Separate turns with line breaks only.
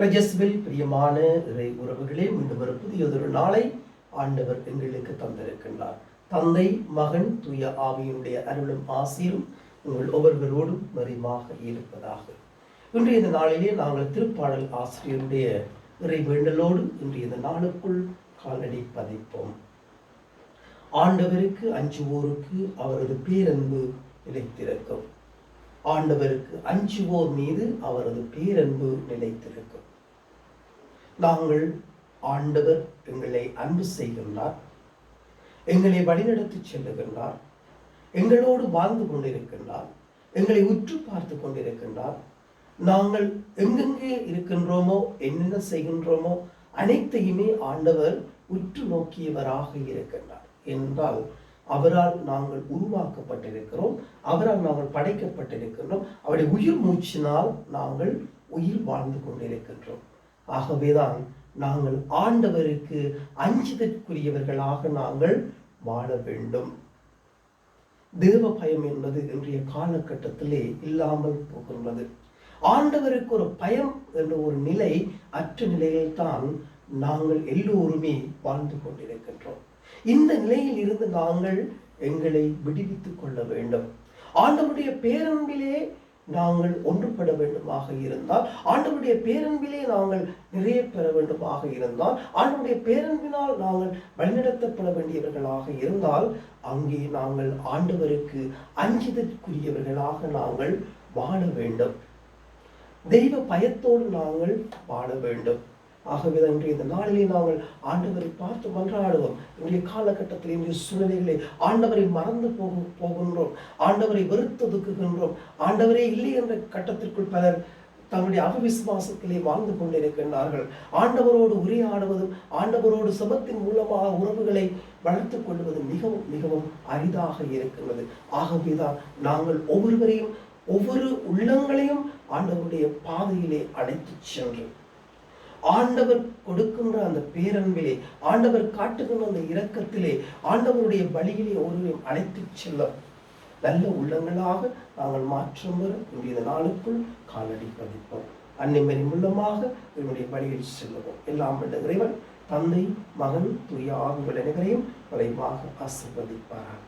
பிரஜஸ்வில் பிரியமான இறை உறவுகளே மீண்டும் ஒரு புதியதொரு நாளை ஆண்டவர் எங்களுக்கு தந்திருக்கின்றார். தந்தை மகன் தூய ஆவியினுடைய அருளும் ஆசீரும் உங்கள் ஒவ்வொருவரோடும் வரிமாக இருப்பதாக. இன்றைய இந்த நாளிலே நாங்கள் திருப்பாடல் ஆசிரியருடைய இறை வேண்டலோடு இன்றைய இந்த நாளுக்குள் காலடி பதிப்போம். ஆண்டவருக்கு அஞ்சுவோருக்கு அவரது பேரன்பு நிலைத்திருக்கும். ஆண்டவருக்கு அஞ்சுவோர் மீது அவரது பேரன்பு நிலைத்திருக்கும். நாங்கள் ஆண்டவர் எங்களை அன்பு செய்கின்றார். எங்களை வழிநடத்தி செல்லுகின்றார். எங்களோடு வாழ்ந்து கொண்டிருக்கின்றார். எங்களை உற்று பார்த்து கொண்டிருக்கின்றார். நாங்கள் எங்கெங்கே இருக்கின்றோமோ என்னென்ன செய்கின்றோமோ அனைத்தையுமே ஆண்டவர் உற்று நோக்கியவராக இருக்கின்றார். என்றால் அவரால் நாங்கள் உருவாக்கப்பட்டிருக்கிறோம் அவரால் நாங்கள் படைக்கப்பட்டிருக்கின்றோம் அவருடைய உயிர் மூச்சினால் நாங்கள் உயிர் வாழ்ந்து கொண்டிருக்கின்றோம். ஆகவேதான் நாங்கள் ஆண்டவருக்கு அஞ்சுதற்குரியவர்களாக நாங்கள் வாழ வேண்டும். தேவ பயம் என்பது இன்றைய காலகட்டத்திலே இல்லாமல் போகின்றது. ஆண்டவருக்கு ஒரு பயம் என்ற ஒரு நிலை அற்ற நிலையில்தான் நாங்கள் எல்லோருமே வாழ்ந்து கொண்டிருக்கின்றோம். இந்த நிலையில் இருந்து நாங்கள் எங்களை விடுவித்துக் கொள்ள வேண்டும். ஆண்டவருடைய பேரன்பிலே நாங்கள் ஒன்றுபட வேண்டுமாக இருந்தால் ஆண்டவருடைய பேரன்பிலே நாங்கள் நிறைய பெற வேண்டுமாக இருந்தால் ஆண்டவருடைய பேரன்பினால் நாங்கள் வழிநடத்தப்பட வேண்டியவர்களாக இருந்தால் அங்கே நாங்கள் ஆண்டவருக்கு அஞ்சுதற்குரியவர்களாக நாங்கள் வாழ வேண்டும். தெய்வ பயத்தோடு நாங்கள் வாழ வேண்டும். ஆகவேதான் இன்றைய இந்த நாளிலே நாங்கள் ஆண்டவரை பார்த்து மன்றாடுவோம். இன்றைய காலகட்டத்தில் இன்றைய சூழ்நிலைகளை ஆண்டவரை மறந்து போக போகின்றோம். ஆண்டவரை வெறுத்து ஒதுக்குகின்றோம். ஆண்டவரே இல்லை என்ற கட்டத்திற்குள் பலர் தங்களுடைய அகவிசுவாசத்திலே வாழ்ந்து கொண்டிருக்கின்றார்கள். ஆண்டவரோடு உரையாடுவதும் ஆண்டவரோடு சபத்தின் மூலமாக உறவுகளை வளர்த்துக் கொள்வதும் மிகவும் மிகவும் அரிதாக இருக்கின்றது. ஆகவேதான் நாங்கள் ஒவ்வொருவரையும் ஒவ்வொரு உள்ளங்களையும் ஆண்டவருடைய பாதையிலே அழைத்து சென்று ஆண்டவர் கொடுக்கின்ற அந்த பேரன்பிலே ஆண்டவர் காட்டுகின்ற அந்த இரக்கத்திலே ஆண்டவருடைய வழியிலே ஒருவரையும் அழைத்து செல்லும். நல்ல உள்ளங்களாக நாங்கள் மாற்றம் வரும் இன்றைய நாளுக்குள் காலடி பதிப்போம். அன்னைமரி மூலமாக என்னுடைய வழியில் செல்லுவோம். எல்லாம் வல்ல இறைவன் தந்தை மகன் துரியாக அனைவரையும் விரைவாக ஆசிர்வதிப்பாராக.